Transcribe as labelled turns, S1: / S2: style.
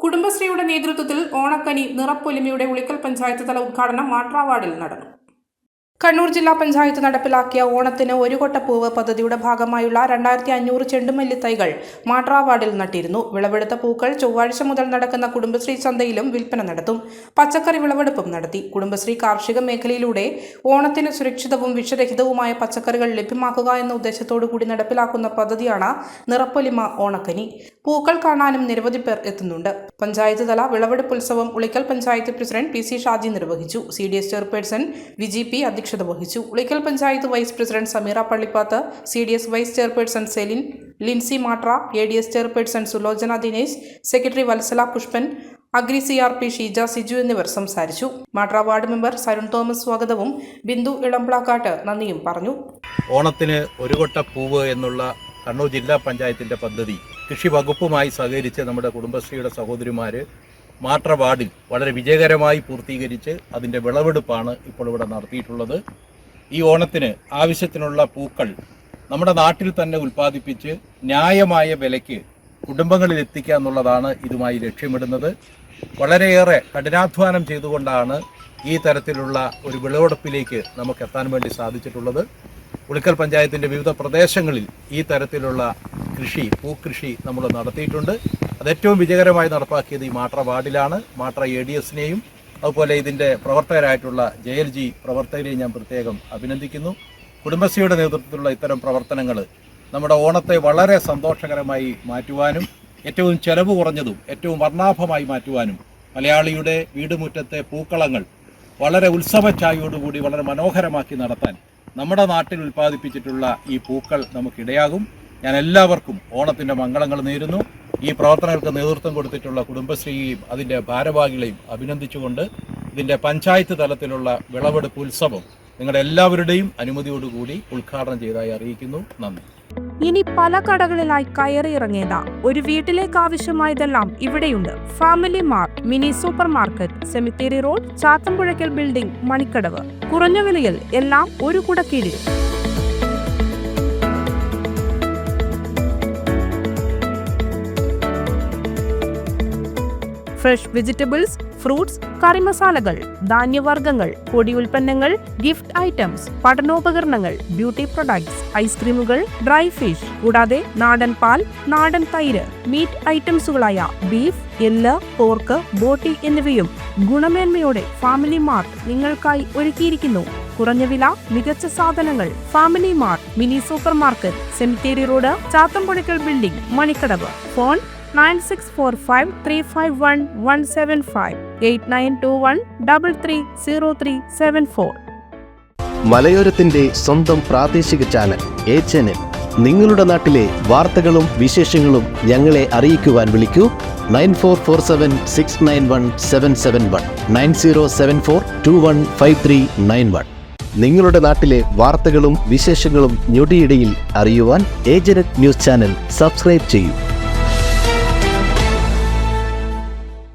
S1: കുടുംബശ്രീയുടെ നേതൃത്വത്തിൽ ഓണക്കനി നിറപ്പൊലിമയുടെ ഉളിക്കൽ പഞ്ചായത്ത് തല ഉദ്ഘാടനം മാട്രാവാർഡിൽ നടന്നു. കണ്ണൂർ ജില്ലാ പഞ്ചായത്ത് നടപ്പിലാക്കിയ ഓണത്തിന് ഒരു കൊട്ടപ്പൂവ് പദ്ധതിയുടെ ഭാഗമായുള്ള രണ്ടായിരത്തി അഞ്ഞൂറ് ചെണ്ടുമല്ലി തൈകൾ മാട്രാവാർഡിൽ നട്ടിരുന്നു. വിളവെടുത്ത പൂക്കൾ ചൊവ്വാഴ്ച മുതൽ നടക്കുന്ന കുടുംബശ്രീ ചന്തയിലും വിൽപ്പന നടത്തും. പച്ചക്കറി വിളവെടുപ്പും നടത്തി. കുടുംബശ്രീ കാർഷിക മേഖലയിലൂടെ ഓണത്തിന് സുരക്ഷിതവും വിഷരഹിതവുമായ പച്ചക്കറികൾ ലഭ്യമാക്കുക എന്ന ഉദ്ദേശത്തോടു കൂടി നടപ്പിലാക്കുന്ന പദ്ധതിയാണ് നിറപ്പൊലിമ ഓണക്കനി. പൂക്കൾ കാണാനും നിരവധി പേർ എത്തുന്നുണ്ട്. പഞ്ചായത്ത് തല വിളവെടുപ്പ് ഉത്സവം Ulikkal panchayat president P C Shaji നിർവഹിച്ചു. C D S chairperson Viji P അധ്യക്ഷത വഹിച്ചു. Ulikkal panchayat vice president Sameera Pallippath C D S vice chairperson Celine Lincy Matra A D S chairperson Sulochana Dinesh secretary Vatsala Pushpan agri C R P Sheeja Siju എന്നിവർ സംസാരിച്ചു. Matra ward member Sarun Thomas സ്വാഗതവും ബിന്ദു ഇളംപ്ലാക്കാട്ട് നന്ദിയും പറഞ്ഞു.
S2: ഓണത്തിന് ഒരു കൊട്ട പൂവ് എന്നുള്ള കണ്ണൂർ ജില്ലാ പഞ്ചായത്തിന്റെ പദ്ധതി കൃഷി വകുപ്പുമായി സഹകരിച്ച് നമ്മുടെ കുടുംബശ്രീയുടെ സഹോദരിമാര് മാട്ര വാർഡിൽ വളരെ വിജയകരമായി പൂർത്തീകരിച്ച് അതിന്റെ വിളവെടുപ്പാണ് ഇപ്പോൾ ഇവിടെ നടത്തിയിട്ടുള്ളത്. ഈ ഓണത്തിന് ആവശ്യത്തിനുള്ള പൂക്കൾ നമ്മുടെ നാട്ടിൽ തന്നെ ഉൽപ്പാദിപ്പിച്ച് ന്യായമായ വിലയ്ക്ക് കുടുംബങ്ങളിൽ എത്തിക്കുക എന്നുള്ളതാണ് ഇതുമായി ലക്ഷ്യമിടുന്നത്. വളരെയേറെ കഠിനാധ്വാനം ചെയ്തുകൊണ്ടാണ് ഈ തരത്തിലുള്ള ഒരു വിളവെടുപ്പിലേക്ക് നമുക്ക് എത്താൻ വേണ്ടി സാധിച്ചിട്ടുള്ളത്. ഉളിക്കൽ പഞ്ചായത്തിന്റെ വിവിധ പ്രദേശങ്ങളിൽ ഈ തരത്തിലുള്ള കൃഷി പൂക്കൃഷി നമ്മൾ നടത്തിയിട്ടുണ്ട്. അത് ഏറ്റവും വിജയകരമായി നടപ്പാക്കിയത് ഈ മാട്ര വാർഡിലാണ്. മാട്ര എ ഡി എസിനെയും അതുപോലെ ഇതിന്റെ പ്രവർത്തകരായിട്ടുള്ള ജെ എൽ ജി പ്രവർത്തകരെയും ഞാൻ പ്രത്യേകം അഭിനന്ദിക്കുന്നു. കുടുംബശ്രീയുടെ നേതൃത്വത്തിലുള്ള ഇത്തരം പ്രവർത്തനങ്ങൾ നമ്മുടെ ഓണത്തെ വളരെ സന്തോഷകരമായി മാറ്റുവാനും ഏറ്റവും ചെലവ് കുറഞ്ഞതും ഏറ്റവും വർണാഭമായി മാറ്റുവാനും മലയാളിയുടെ വീടുമുറ്റത്തെ പൂക്കളങ്ങൾ വളരെ ഉത്സവച്ചായോടുകൂടി വളരെ മനോഹരമാക്കി നടത്താൻ നമ്മുടെ നാട്ടിൽ ഉൽപ്പാദിപ്പിച്ചിട്ടുള്ള ഈ പൂക്കൾ നമുക്കിടയാകും. ഞാൻ എല്ലാവർക്കും ഓണത്തിന്റെ മംഗളങ്ങൾ നേരുന്നു. ഈ പ്രവർത്തനങ്ങൾക്ക് നേതൃത്വം കൊടുത്തിട്ടുള്ള കുടുംബശ്രീയെയും അതിന്റെ ഭാരവാഹികളെയും അഭിനന്ദിച്ചുകൊണ്ട് ഇതിന്റെ പഞ്ചായത്ത് തലത്തിലുള്ള വിളവെടുപ്പ് ഉത്സവം നിങ്ങളുടെ എല്ലാവരുടെയും അനുമതിയോടുകൂടി ഉദ്ഘാടനം ചെയ്തതായി അറിയിക്കുന്നു. നന്ദി.
S3: ഇനി പല കടകളിലായി കയറിയിറങ്ങേണ്ട ഒരു വീട്ടിലേക്ക് ആവശ്യമായതെല്ലാം ഇവിടെയുണ്ട്. Family mart mini super market cemetery road Chathampuzhakkal building Manikkadavu. കുറഞ്ഞ വിലയിൽ എല്ലാം ഒരു കുടക്കീഴിൽ. ഫ്രഷ് വെജിറ്റബിൾസ് ഫ്രൂട്ട്സ് കറിമസാലകൾ ധാന്യവർഗങ്ങൾ പൊടി ഉൽപ്പന്നങ്ങൾ ഗിഫ്റ്റ് ഐറ്റംസ് പഠനോപകരണങ്ങൾ ബ്യൂട്ടി പ്രൊഡക്ട്സ് ഐസ്ക്രീമുകൾ ഡ്രൈ ഫിഷ് കൂടാതെ നാടൻ പാൽ നാടൻ തൈര് മീറ്റ് ഐറ്റംസുകളായ ബീഫ് എല്ല് പോർക്ക് ബോട്ടി എന്നിവയും ഗുണമേന്മയോടെ ഫാമിലി മാർട്ട് നിങ്ങൾക്കായി ഒരുക്കിയിരിക്കുന്നു. കുറഞ്ഞ വില മികച്ച സാധനങ്ങൾ family mart mini super market cemetery road Chathampuzhakkal building Manikkadavu. Phone nine six four five three five one one seven five eight nine two one double three zero three seven four
S4: മലയോരത്തിന്റെ സ്വന്തം പ്രാദേശിക channel A channel നിങ്ങളുടെ നാട്ടിലെ വാർത്തകളും വിശേഷങ്ങളും ഞങ്ങളെ അറിയിക്കുവാൻ വിളിക്കൂ. Nine four four seven six nine one seven seven one. Nine zero seven four two one five three nine one. നിങ്ങളുടെ നാട്ടിലെ വാർത്തകളും വിശേഷങ്ങളും ഞൊടിയിടയിൽ അറിയുവാൻ ഏജനറ്റ് ന്യൂസ് ചാനൽ സബ്സ്ക്രൈബ് ചെയ്യൂ.